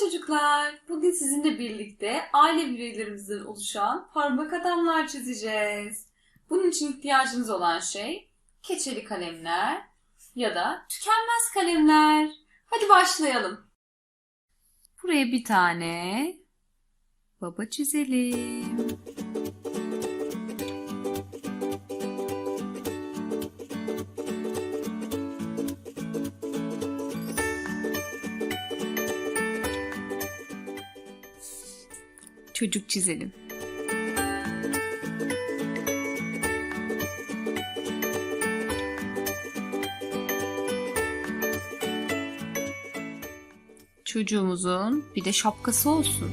çocuklar. Bugün sizinle birlikte aile bireylerimizden oluşan parmak adamlar çizeceğiz. Bunun için ihtiyacınız olan şey keçeli kalemler ya da tükenmez kalemler. Hadi başlayalım. Buraya bir tane baba çizelim. Çocuk çizelim. Çocuğumuzun bir de şapkası olsun.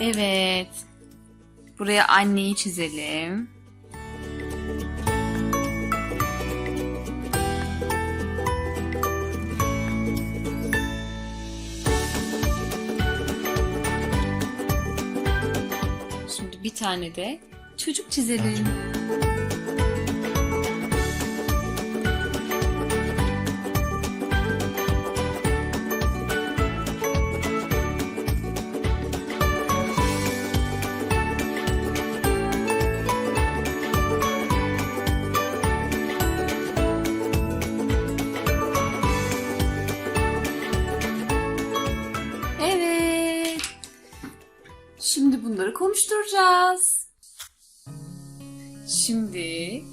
Evet. Buraya anneyi çizelim. Bir tane de çocuk çizelim. Şimdi bunları konuşturacağız. Şimdi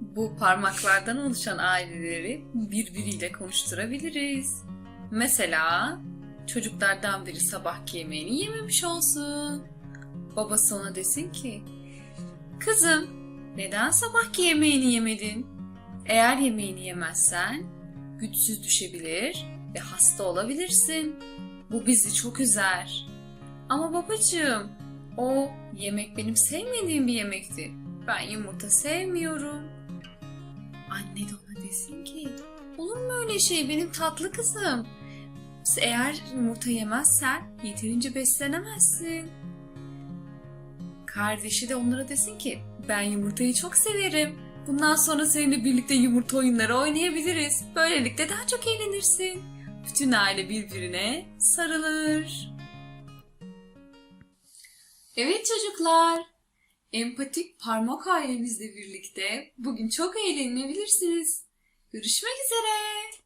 bu parmaklardan oluşan aileleri birbiriyle konuşturabiliriz. Mesela çocuklardan biri sabahki yemeğini yememiş olsun. Babası ona desin ki, Kızım, neden sabahki yemeğini yemedin? Eğer yemeğini yemezsen güçsüz düşebilir ve hasta olabilirsin. Bu bizi çok üzer. Ama babacığım, o yemek benim sevmediğim bir yemekti. Ben yumurta sevmiyorum. Anne de ona desin ki, olur mu öyle şey benim tatlı kızım? Eğer yumurta yemezsen yeterince beslenemezsin. Kardeşi de onlara desin ki, ben yumurtayı çok severim. Bundan sonra seninle birlikte yumurta oyunları oynayabiliriz. Böylelikle daha çok eğlenirsin. Bütün aile birbirine sarılır. Evet çocuklar, empatik parmak ailemizle birlikte bugün çok eğlenebilirsiniz. Görüşmek üzere.